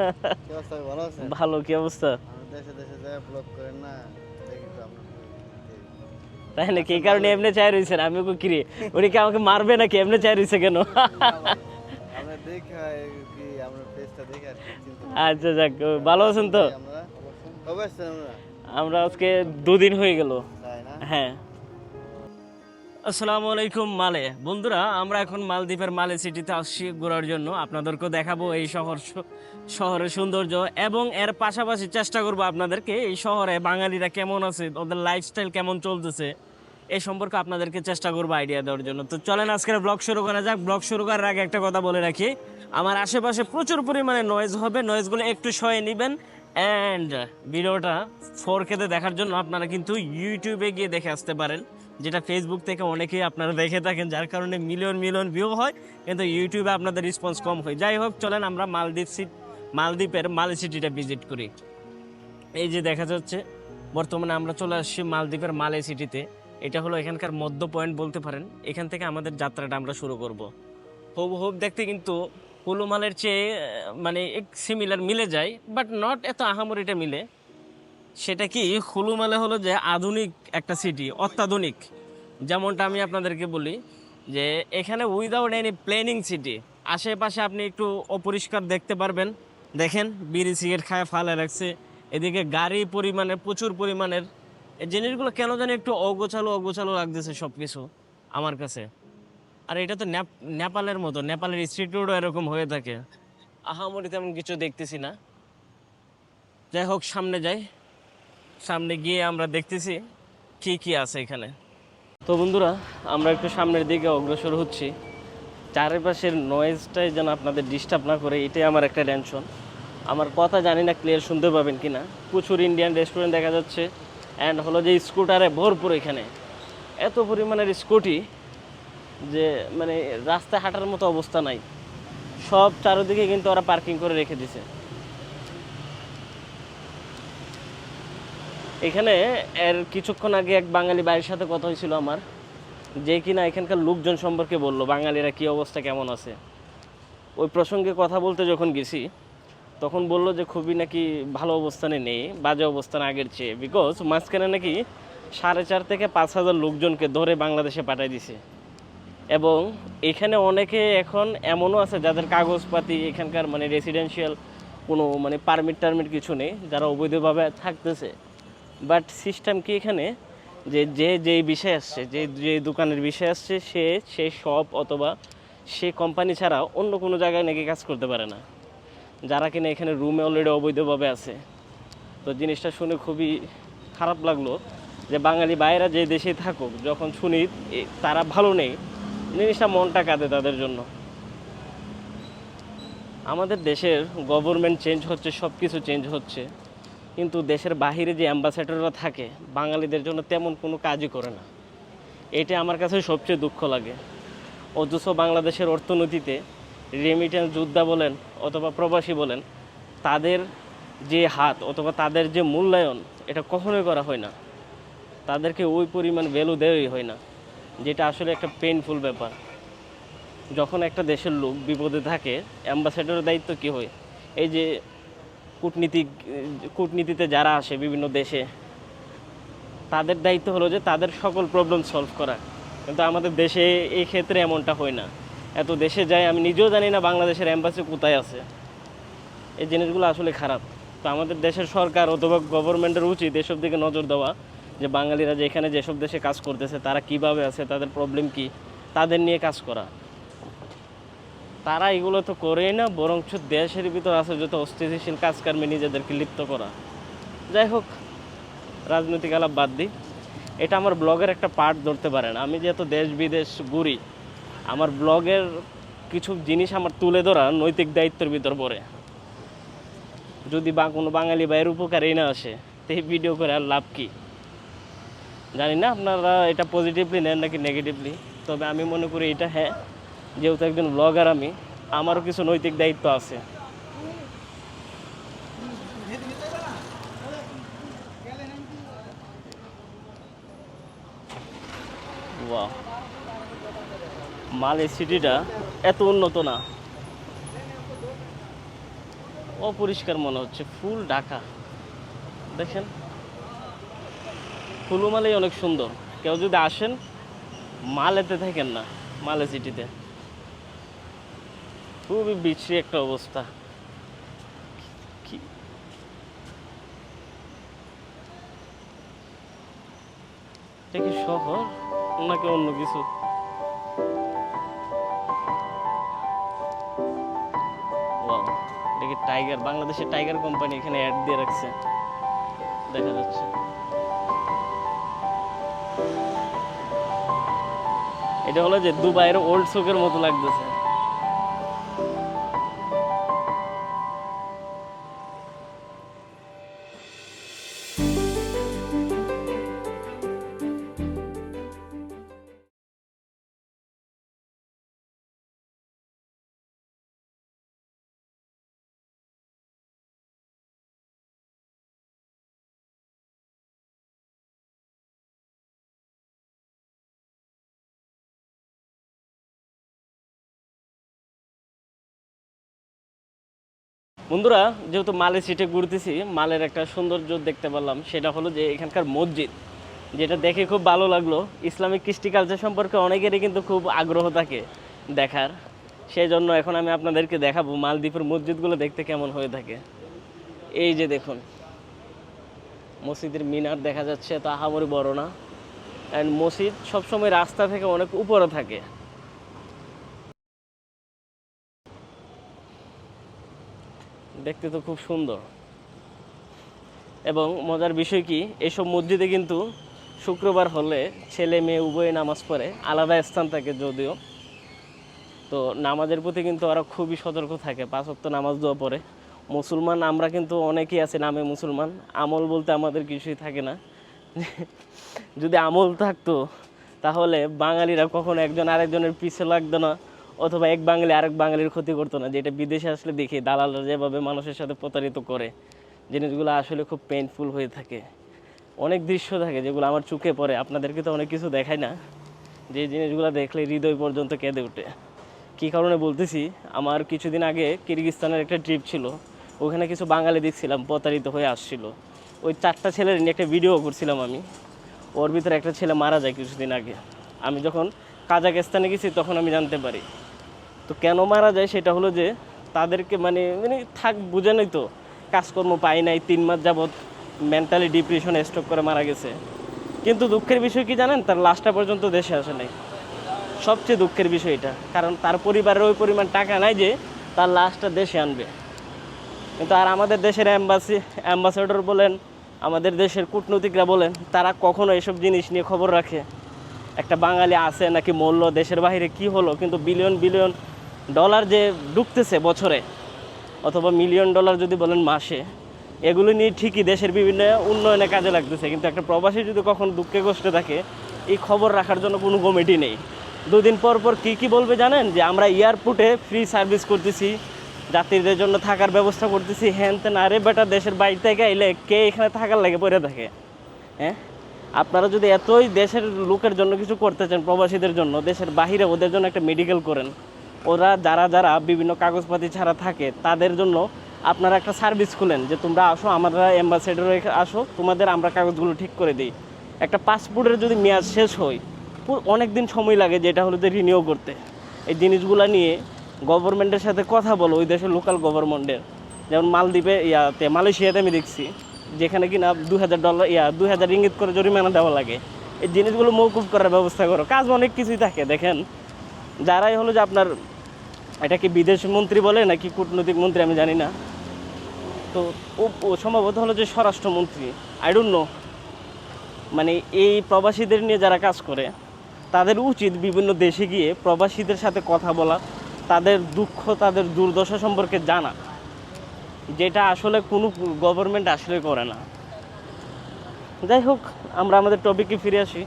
ভালো কি অবস্থা? দেশে দেশে যায় ব্লগ করেন না তাই নাকি? এই কারণে এমনি চাই রয়েছেন আমি ওকে কিরে উনি কি আমাকে মারবে নাকি? এমনি চাই রয়েছে কেন। আচ্ছা যাক ভালো আছেন তো? আমরা? আজকে দুদিন হয়ে গেল। হ্যাঁ। আসসালামু আলাইকুম মালে। বন্ধুরা, আমরা এখন মালদ্বীপের মালে সিটিতে আসছি ঘোরার জন্য। আপনাদেরকেও দেখাবো এই শহর শহরের সৌন্দর্য এবং এর পাশাপাশি চেষ্টা করব আপনাদেরকে এই শহরে বাঙালিরা কেমন আছে, ওদের লাইফস্টাইল কেমন চলতেছে এই সম্পর্কে আপনাদেরকে চেষ্টা করব আইডিয়া দেওয়ার জন্য। তো চলেন আজকের ব্লগ শুরু করা যাক। ব্লগ শুরু করার আগে একটা কথা বলে রাখি, আমার আশেপাশে প্রচুর পরিমাণে নয়েজ হবে। নয়েজগুলো একটু সয়ে নেবেন। অ্যান্ড ভিডিওটা ফোর কেতে দেখার জন্য আপনারা কিন্তু ইউটিউবে গিয়ে দেখে আসতে পারেন। যেটা ফেসবুক থেকে অনেকেই আপনারা দেখে থাকেন, যার কারণে মিলিয়ন মিলিয়ন ভিউ হয়, কিন্তু ইউটিউবে আপনাদের রেসপন্স কম হয়। যাই হোক, চলেন আমরা মালদ্বীপ সিট মালদ্বীপের মালে সিটিটা ভিজিট করি। এই যে দেখা যাচ্ছে, বর্তমানে আমরা চলে আসছি মালদ্বীপের মালে সিটিতে এটা হলো এখানকার মধ্য পয়েন্ট বলতে পারেন। এখান থেকে আমাদের যাত্রাটা আমরা শুরু করব। হুব হুব দেখতে কিন্তু কুলুমালের চেয়ে মানে এক সিমিলার মিলে যায় বাট নট এত আহামরিটা মিলে। সেটা কি? হুলুমালে হলো যে আধুনিক একটা সিটি অত্যাধুনিক। যেমনটা আমি আপনাদেরকে বলি যে এখানে উইদাউট এনি প্ল্যানিং সিটি আশেপাশে আপনি একটু অপরিষ্কার দেখতে পারবেন। দেখেন, বিড়ি, সিগারেট খায়, ফালে রাখছে। এদিকে গাড়ি পরিমাণে, প্রচুর পরিমাণের। জিনিসগুলো কেন জানি একটু অগোছালো অগোছালো লাগতেছে সব কিছু আমার কাছে। আর এটা তো নেপ- নেপালের মতো, নেপালের রোডও এরকম হয়ে থাকে। আহামরি তেমন কিছু দেখতেছি না। যাই হোক, সামনে যাই। সামনে গিয়ে আমরা দেখতেছি কি কি আছে এখানে। তো বন্ধুরা, আমরা একটু সামনের দিকে অগ্রসর হচ্ছি। চারিপাশের নয়েজটাই যেন আপনাদের ডিস্টার্ব না করে, এটাই আমার একটা টেনশন আমার কথা জানি না ক্লিয়ার শুনতে পাবেন কি না। প্রচুর ইন্ডিয়ান রেস্টুরেন্ট দেখা যাচ্ছে অ্যান্ড হলো যে স্কুটারে ভরপুর এখানে। এত পরিমাণের স্কুটি যে মানে রাস্তায় হাঁটার মতো অবস্থা নাই। সব চারিদিকে কিন্তু ওরা পার্কিং করে রেখে দিছে। এখানে এর কিছুক্ষণ আগে এক বাঙালি বাড়ির সাথে কথা হয়েছিল আমার, যে কিনা এখানকার লোকজন সম্পর্কে বলল, বাঙালিরা কি অবস্থা, কেমন আছে? ওই প্রসঙ্গে কথা বলতে যখন গেছি, তখন বলল যে খুবই নাকি ভালো অবস্থানে নেই, বাজে অবস্থান আগের চেয়ে বিকজ মাঝখানে নাকি সাড়ে চার থেকে পাঁচ হাজার লোকজনকে ধরে বাংলাদেশে পাঠিয়ে দিছে। এবং এখানে অনেকে এখন এমনও আছে যাদের কাগজপাতি, এখানকার মানে রেসিডেন্সিয়াল কোনো মানে পারমিট টারমিট কিছু নেই, যারা অবৈধভাবে থাকতেছে। বাট সিস্টেম কি এখানে? যে যে, যেই বিষয় আসছে, যে যে দোকানের বিষয় আসছে, সে সেই শপ অথবা সে কোম্পানি ছাড়া অন্য কোনো জায়গায় নাকি কাজ করতে পারে না। যারা কিনা এখানে রুমে অলরেডি অবৈধভাবে আছে। তো জিনিসটা শুনে খুবই খারাপ লাগল যে বাঙালি বাইরা যে দেশে থাকুক, যখন শুনি তারা ভালো নেই, জিনিসটা মনটা কাঁদে তাদের জন্য। আমাদের দেশের গভর্নমেন্ট চেঞ্জ হচ্ছে সব কিছু চেঞ্জ হচ্ছে। কিন্তু দেশের বাহিরে যে অ্যাম্বাসেডররা থাকে, বাঙালিদের জন্য তেমন কোনো কাজই করে না। এটা আমার কাছে সবচেয়ে দুঃখ লাগে। অথচ বাংলাদেশের অর্থনীতিতে রেমিটেন্স যোদ্ধা বলেন অথবা প্রবাসী বলেন, তাদের যে হাত অথবা তাদের যে মূল্যায়ন, এটা কখনোই করা হয় না। তাদেরকে ওই পরিমাণ ভ্যালু দেওয়াই হয় না, যেটা আসলে একটা পেইনফুল ব্যাপার। যখন একটা দেশের লোক বিপদে থাকে, অ্যাম্বাসেডরের দায়িত্ব কী হয়? এই যে কূটনীতিক কূটনীতিতে যারা আসে বিভিন্ন দেশে, তাদের দায়িত্ব হলো যে তাদের সকল প্রবলেম সলভ করা। কিন্তু আমাদের দেশে এই ক্ষেত্রে এমনটা হয় না। এত দেশে যায় আমি নিজেও জানি না বাংলাদেশের অ্যাম্বাসি কোথায় আছে। এই জিনিসগুলো আসলে খারাপ। তো আমাদের দেশের সরকার অথবা গভর্নমেন্টের উচিত এসব দিকে নজর দেওয়া, যে বাঙালিরা যে এখানে যেসব দেশে কাজ করতেছে, তারা কীভাবে আছে, তাদের প্রবলেম কি, তাদের নিয়ে কাজ করা। তারা এগুলো তো করেই না, বরঞ্চ দেশের ভিতর আছে যত অস্থিতিশীল কাজকর্মে নিজেদেরকে লিপ্ত করা। যাই হোক, রাজনৈতিক আলাপ বাদ দিই। এটা আমার ব্লগের একটা পার্ট ধরতে পারেন। আমি যেহেতু দেশ বিদেশ ঘুরি, আমার ব্লগের কিছু জিনিস আমার তুলে ধরা নৈতিক দায়িত্বের ভিতর পড়ে। যদি বা কোনো বাঙালি বাইয়ের উপকারেই না আসে, তো এই ভিডিও করে আর লাভ কি? জানি না, আপনারা এটা পজিটিভলি নেন নাকি নেগেটিভলি তবে আমি মনে করি এটা হ্যাঁ। যেহেতু একজন ব্লগার আমি, আমারও কিছু নৈতিক দায়িত্ব আছে। মালে সিটিটা এত উন্নত না। অপরিষ্কার মনে হচ্ছে, ফুল ঢাকা। দেখেন ফুলুমালেই অনেক সুন্দর। কেউ যদি আসেন, মালেতে থাকেন না মালে সিটিতে। খুবই বিশ্রী একটা অবস্থা। কি? শহর নাকি অন্য কিছু? এটা টাইগার? বাংলাদেশের টাইগার কোম্পানি এখানে অ্যাড দিয়ে রাখছে। দেখা যাচ্ছে। এটা হলো যে দুবাইয়ের ওল্ড সোকের মতো লাগতেছে। বন্ধুরা, যেহেতু মালে সিটে ঘুরতেছি, মালের একটা সৌন্দর্য দেখতে পেলাম সেটা হলো যে এখানকার মসজিদ, যেটা দেখে খুব ভালো লাগল। ইসলামিক কৃষ্টি কালচার সম্পর্কে অনেকেরই কিন্তু খুব আগ্রহ থাকে দেখার। সেই জন্য এখন আমি আপনাদেরকে দেখাবো মালদ্বীপের মসজিদগুলো দেখতে কেমন হয়ে থাকে। এই যে দেখুন, মসজিদের মিনার দেখা যাচ্ছে, তা আহামরি বড় না। অ্যান্ড মসজিদ সবসময় রাস্তা থেকে অনেক উপরে থাকে। দেখতে তো খুব সুন্দর। এবং মজার বিষয় কি, এসব মসজিদে কিন্তু শুক্রবার হলে ছেলে মেয়ে উভয়ে নামাজ পড়ে, আলাদা স্থান থাকে যদিও। তো নামাজের প্রতি কিন্তু ওরা খুবই সতর্ক থাকে, পাঁচ ওয়াক্ত নামাজ দেওয়া পরে মুসলমান, আমরা কিন্তু অনেকেই আছে নামে মুসলমান, আমল বলতে আমাদের কিছুই থাকে না। যদি আমল থাকতো, তাহলে বাঙালিরা কখনো একজন আরেকজনের পিছে লাগতো না। অথবা এক বাঙালি আরেক বাঙালির ক্ষতি করতো না, যেটা বিদেশে আসলে দেখি দালালরা যেভাবে মানুষের সাথে প্রতারিত করে, জিনিসগুলো আসলে খুব পেইনফুল হয়ে থাকে। অনেক দৃশ্য থাকে যেগুলো আমার চোখে পড়ে, আপনাদেরকে তো অনেক কিছু দেখায় না। যে জিনিসগুলো দেখলে হৃদয় পর্যন্ত কেঁদে ওঠে। কী কারণে বলতেছি, আমার কিছুদিন আগে কিরগিস্তানের একটা ট্রিপ ছিল, ওখানে কিছু বাঙালি দেখছিলাম, প্রতারিত হয়ে আসছিল। ওই চারটা ছেলের নিয়ে একটা ভিডিও করছিলাম আমি। ওর ভিতরে একটা ছেলে মারা যায় কিছুদিন আগে। আমি যখন কাজাকিস্তানে গেছি, তখন আমি জানতে পারি। তো কেন মারা যায় সেটা হলো যে, তাদেরকে মানে মানে থাক বুঝে নাই তো, কাজকর্ম পাই নাই, তিন মাস যাবৎ মেন্টালি ডিপ্রেশনে স্ট্রোক করে মারা গেছে। কিন্তু দুঃখের বিষয় কি জানেন? তার লাস্টটা পর্যন্ত দেশে আসে নাই। সবচেয়ে দুঃখের বিষয় এটা। কারণ তার পরিবারের ওই পরিমাণ টাকা নাই যে, তার লাশটা দেশে আনবে। কিন্তু আর আমাদের দেশের অ্যাম্বাসি অ্যাম্বাসেডর বলেন, আমাদের দেশের কূটনীতিকরা বলেন, তারা কখনো এসব জিনিস নিয়ে খবর রাখে। একটা বাঙালি আছে নাকি মূল্য দেশের বাইরে কি হলো, কিন্তু বিলিয়ন বিলিয়ন ডলার যে ঢুকতেছে বছরে, অথবা মিলিয়ন ডলার যদি বলেন মাসে, এগুলো নিয়ে ঠিকই দেশের বিভিন্ন উন্নয়নে কাজে লাগতেছে, কিন্তু একটা প্রবাসী যদি কখনো দুঃখে কষ্টে থাকে, এই খবর রাখার জন্য কোনো কমিটি নেই। দুদিন পর পর কী কী বলবে জানেন? যে আমরা এয়ারপোর্টে ফ্রি সার্ভিস করতেছি, যাত্রীদের জন্য থাকার ব্যবস্থা করতেছি হ্যান তেন, আরে বেটা দেশের বাইরে থেকে এলে কে এখানে থাকার লাগে পড়ে থাকে হ্যাঁ? আপনারা যদি এতই দেশের লোকের জন্য কিছু করতে চান, প্রবাসীদের জন্য, দেশের বাহিরে ওদের জন্য একটা মেডিকেল করেন। ওরা যারা যারা বিভিন্ন কাগজপাতি ছাড়া থাকে, তাদের জন্য আপনারা একটা সার্ভিস খুলেন যে, তোমরা আসো, আমরা অ্যাম্বাসেডারে আসো, তোমাদের আমরা কাগজগুলো ঠিক করে দিই। একটা পাসপোর্টের যদি মেয়াদ শেষ হয় অনেক দিন সময় লাগে যেটা হলো যে রিনিউ করতে। এই জিনিসগুলো নিয়ে গভর্নমেন্টের সাথে কথা বলো, ওই দেশের লোকাল গভর্নমেন্টের যেমন মালদ্বীপে, ইয়াতে, মালয়েশিয়াতে আমি দেখছি। যেখানে কিনা দু হাজার ডলার ইয়া দু হাজার ইঙ্গিত করে জরিমানা দেওয়া লাগে। এই জিনিসগুলো মৌকুব করার ব্যবস্থা করো। কাজ অনেক কিছুই থাকে, দেখেন। যারাই হলো যে আপনার, এটা কি বিদেশ মন্ত্রী বলে নাকি কূটনৈতিক মন্ত্রী আমি জানি না। তো ও সম্ভবত হলো যে স্বরাষ্ট্রমন্ত্রী। আই ডোন্ট নো মানে এই প্রবাসীদের নিয়ে যারা কাজ করে, তাদের উচিত বিভিন্ন দেশে গিয়ে প্রবাসীদের সাথে কথা বলা, তাদের দুঃখ, তাদের দুর্দশা সম্পর্কে জানা। যেটা আসলে কোনো গভর্নমেন্ট আসলে করে না। যাই হোক, আমরা আমাদের টপিকে ফিরে আসি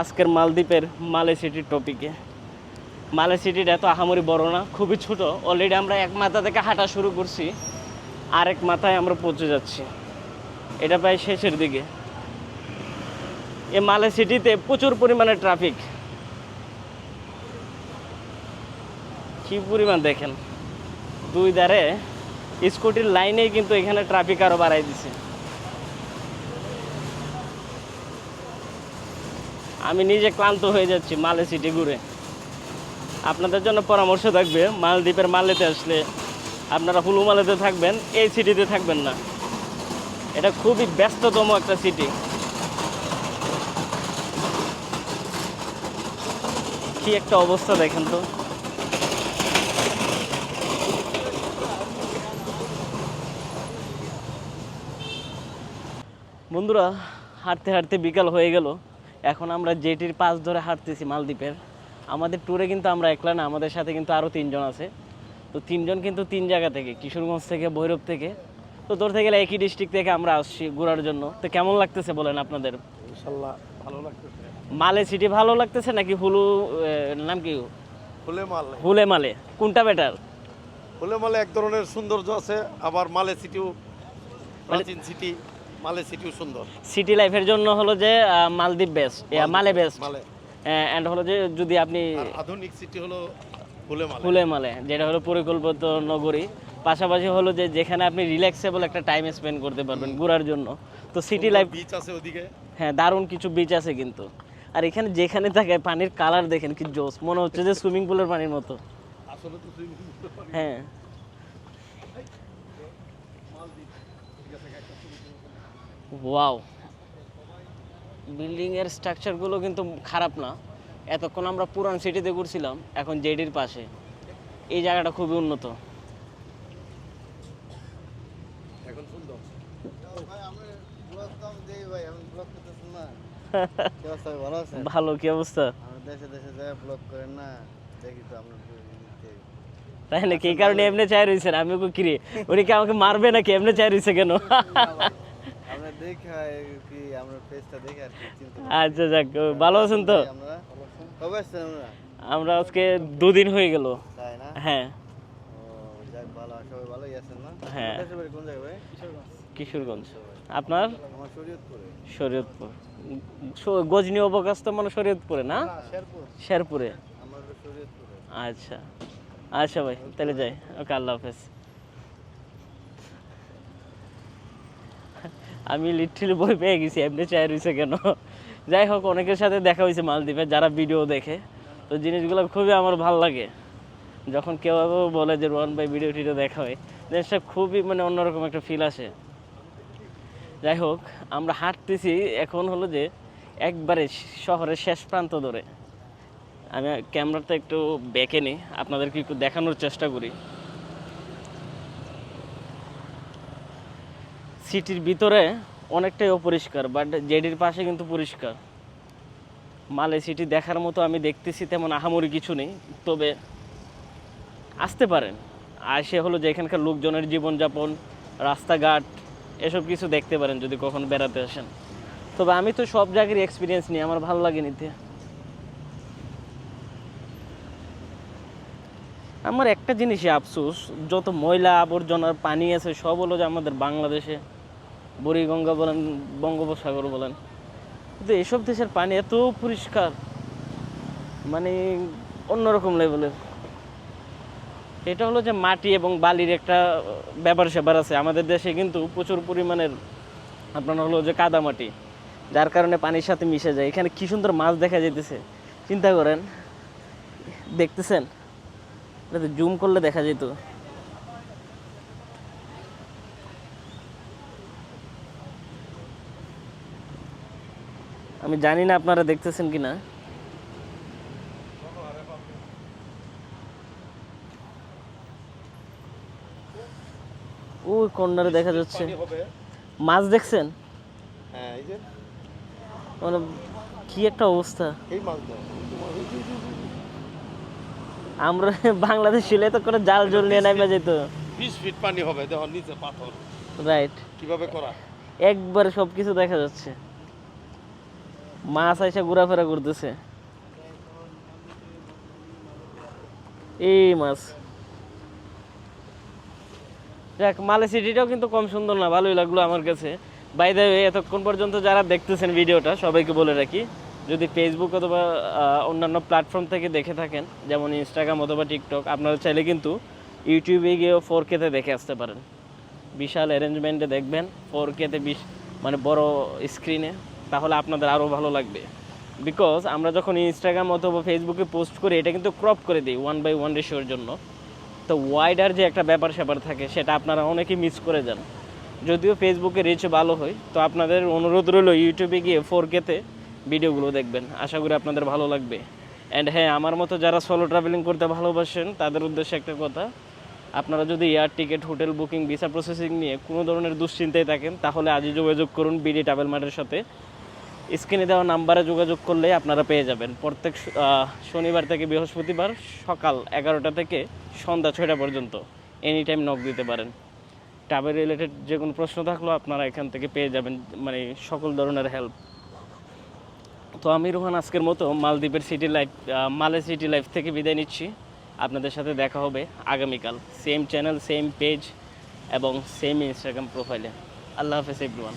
আজকের মালদ্বীপের মালে সিটির টপিকে মালে সিটির এত আহামরি বড় না, খুবই ছোট। অলরেডি আমরা এক মাথা থেকে হাঁটা শুরু করছি, আরেক মাথায় আমরা পৌঁছে যাচ্ছি। এটা প্রায় শেষের দিকে। এ মালে সিটিতে প্রচুর পরিমাণে ট্রাফিক কি পরিমাণ দেখেন? দুই ধারে স্কুটির লাইনেই কিন্তু এখানে ট্রাফিক আরও বাড়াই দিছে। আমি নিজে ক্লান্ত হয়ে যাচ্ছি মালে সিটি ঘুরে। আপনাদের জন্য পরামর্শ থাকবে, মালদ্বীপের মালেতে আসলে আপনারা হুলু মালেতে থাকবেন, এই সিটিতে থাকবেন না। এটা খুবই ব্যস্ততম একটা সিটি। কি একটা অবস্থা দেখেন তো। বন্ধুরা হাঁটতে হাঁটতে বিকাল হয়ে গেল। এখন আমরা জেটির পাশ ধরে হাঁটতেছি মালদ্বীপের। আমাদের ট্যুরে কিন্তু আমরা একলা না আমাদের সাথে কিন্তু আরও তিনজন আছে। তো তিনজন কিন্তু তিন জায়গা থেকে কিশোরগঞ্জ থেকে ভৈরব থেকে। তো ধরতে গেলে একই ডিস্ট্রিক্ট থেকে আমরা আসছি ঘোরার জন্য। তো কেমন লাগতেছে বলেন আপনাদের? ইনশাল্লাহ ভালো লাগতেছে। মালে সিটি ভালো লাগতেছে নাকি হুলু নাম কি? ফুলে মাল। হুলে মালে। কোনটা বেটার হুলে মালে এক ধরনের সৌন্দর্য আছে আবার মালে সিটিও প্রাচীন সিটি মালে সিটিও সুন্দর। সিটি লাইফের জন্য হলো যে Maldives best Male best Male. And হলো যে যদি আপনি আধুনিক সিটি হলো ফুলে মালে। যেটা হলো পরিকল্পিত নগরী। পাশাপাশি হলো যে যেখানে আপনি রিল্যাক্সেবল একটা টাইম স্পেন্ড করতে পারবেন ঘোরার জন্য। তো সিটি লাইফ বিচ আছে ওদিকে। হ্যাঁ দারুণ কিছু বিচ আছে কিন্তু। আর এখানে যেখানে থাকে পানির কালার দেখেন কি জোস। মনে হচ্ছে যে সুইমিং পুলের পানির মতো। আসলে তো হ্যাঁ। ওয়াও বিল্ডিং এর স্ট্রাকচারগুলো কিন্তু খারাপ না। এতক্ষণ আমরা পুরান সিটিতে ঘুরছিলাম এখন জেডির পাশে। এই জায়গাটা খুবই উন্নত। ভালো কি অবস্থা? আমরা দেশে দেশে যায় ব্লগ করেন না দেখি তো আপনার তাই নাকি এই কারণে এমনি চাই রয়েছেন আমি ওকে কিরে উনি কি আমাকে মারবে নাকি? এমনি চাই রয়েছে কেন? আচ্ছা যাক ভালো আছেন তো? আমরা আজকে দুদিন হয়ে গেল। হ্যাঁ। হ্যাঁ। কিশোরগঞ্জ। আপনার? শরীয়তপুর। অবকাশ তো মানে শরীয়তপুরে না? শেরপুরে। আচ্ছা। আচ্ছা ভাই তাহলে যাই। ওকে আল্লাহ হাফেজ। আমি লিটারেলি বই পেয়ে গেছি, এমনি চাই রয়েছে কেন? যাই হোক, অনেকের সাথে দেখা হয়েছে মালদ্বীপে, যারা ভিডিও দেখে। তো জিনিসগুলো খুবই আমার ভালো লাগে। যখন কেউ বলে যে, রোহন ভাই ভিডিও টিডিও দেখা হয় জিনিসটা খুবই মানে অন্যরকম একটা ফিল আসে। যাই হোক, আমরা হাঁটতেছি, এখন হলো যে, একবারে শহরের শেষ প্রান্ত ধরে। আমি ক্যামেরাটা একটু বেঁকে নিই, আপনাদেরকে একটু দেখানোর চেষ্টা করি। সিটির ভিতরে অনেকটাই অপরিষ্কার বাট জেডির পাশে কিন্তু পরিষ্কার। মালে সিটি দেখার মতো আমি দেখতেছি, তেমন আহামরি কিছু নেই, তবে আসতে পারেন। আর সে হলো যে এখানকার লোকজনের জীবনযাপন, রাস্তাঘাট, এসব কিছু দেখতে পারেন যদি কখনো বেড়াতে আসেন। তবে আমি তো সব জায়গার এক্সপিরিয়েন্স নিই, আমার ভালো লাগে নিতে। আমার একটা জিনিসই আফসোস, যত ময়লা আবর্জনার পানি আছে, সব হলো যে আমাদের বাংলাদেশে বুড়িগঙ্গা বলেন, বঙ্গোপসাগর বলেন। কিন্তু এসব দেশের পানি এত পরিষ্কার মানে অন্যরকম লেভেলের এটা হলো যে মাটি এবং বালির একটা ব্যাপার স্যাপার আছে। আমাদের দেশে কিন্তু প্রচুর পরিমাণের আপনার হলো যে কাদা মাটি, যার কারণে পানির সাথে মিশে যায়। এখানে কি সুন্দর মাছ দেখা যাইতেছে, চিন্তা করেন। দেখতেছেন? এটা জুম করলে দেখা যেত আমি জানি না আপনারা দেখতেছেন কি না ওই কর্নারে দেখা যাচ্ছে। মাছ দেখছেন? হ্যাঁ এই যে। মানে কি একটা অবস্থা। আমরা বাংলাদেশ ছিলে তো করে জাল জল নিয়ে নামে যেত। বিশ ফিট পানি হবে দেখো নিচে পাথর। রাইট কীভাবে করা? একবারে সব কিছু দেখা যাচ্ছে। মাছ আইসা ঘোরাফেরা করতেছে। এই মাছ। যাক মালে সিটিটাও কিন্তু কম সুন্দর না, ভালোই লাগল আমার কাছে। বাই দ্য ওয়ে এতক্ষণ পর্যন্ত যারা দেখতেছেন ভিডিওটা, সবাইকে বলে রাখি, যদি ফেসবুক অথবা অন্যান্য প্ল্যাটফর্ম থেকে দেখে থাকেন, যেমন ইনস্টাগ্রাম অথবা টিকটক আপনারা চাইলে কিন্তু ইউটিউবে গিয়েও ফোর কেতে দেখে আসতে পারেন। বিশাল অ্যারেঞ্জমেন্টে দেখবেন ফোর কেতে বিশ মানে বড় স্ক্রিনে তাহলে আপনাদের আরও ভালো লাগবে। বিকজ আমরা যখন ইনস্টাগ্রাম অথবা ফেসবুকে পোস্ট করি, এটা কিন্তু ক্রপ করে দিই ওয়ান বাই ওয়ান রেশিওর জন্য। তো ওয়াইডার যে একটা ব্যাপার স্যাপার থাকে, সেটা আপনারা অনেকেই মিস করে যান। যদিও ফেসবুকে রিচ ভালো হয়, তো আপনাদের অনুরোধ রইল ইউটিউবে গিয়ে ফোর কেতে ভিডিওগুলো দেখবেন। আশা করি আপনাদের ভালো লাগবে। অ্যান্ড হ্যাঁ আমার মতো যারা সোলো ট্রাভেলিং করতে ভালোবাসেন, তাদের উদ্দেশ্যে একটা কথা। আপনারা যদি air ticket hotel booking visa processing নিয়ে কোনো ধরনের দুশ্চিন্তায় থাকেন, তাহলে আজই যোগাযোগ করুন বিডি ট্রাভেল মার্টের সাথে। স্ক্রিনে দেওয়া নাম্বারে যোগাযোগ করলে আপনারা পেয়ে যাবেন। প্রত্যেক শনিবার থেকে বৃহস্পতিবার সকাল এগারোটা থেকে সন্ধ্যা ছয়টা পর্যন্ত এনি টাইম নক দিতে পারেন। ট্রাভেল রিলেটেড যে কোনো প্রশ্ন থাকলেও আপনারা এখান থেকে পেয়ে যাবেন মানে সকল ধরনের হেল্প তো আমি রোহান, আজকের মতো মালদ্বীপের city life Male city life থেকে বিদায় নিচ্ছি। আপনাদের সাথে দেখা হবে আগামীকাল। সেম চ্যানেল সেম পেজ এবং সেম ইনস্টাগ্রাম প্রোফাইলে আল্লাহ হাফেজ এভরিওয়ান